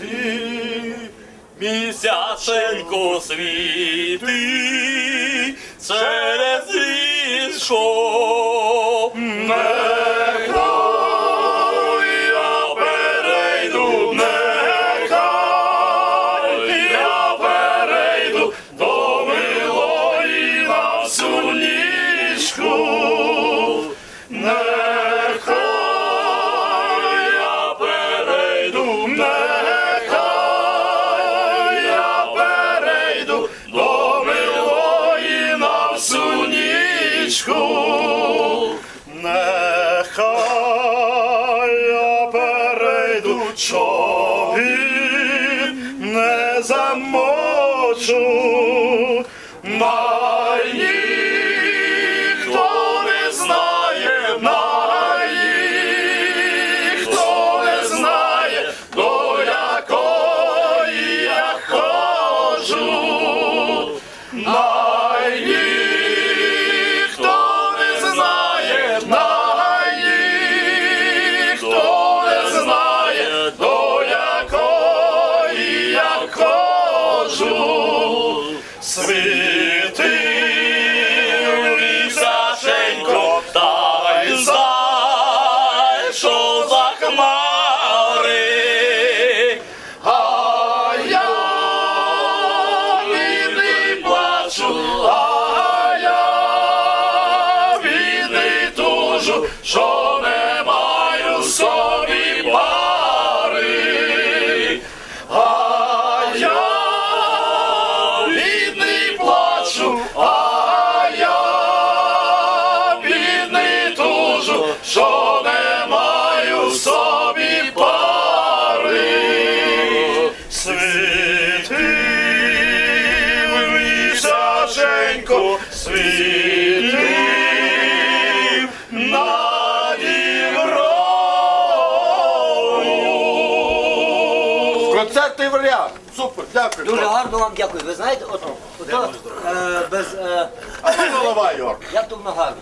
ти, місяценько світи, через рішо. Нічку. Нехай я перейду човін, не замочу. Най ніхто не знає, най не знає, до якої я ходжу. Місяченько, та й зайшов за хмари, а я бідний плачу, а я бідний тужу, місяченько, світив наді мною. Концертний варіант. Супер, дякую. Дуже гарно вам дякую. Ви знаєте, от, ото, е, без, е, А ти голова, Йорк. як то воно гарно.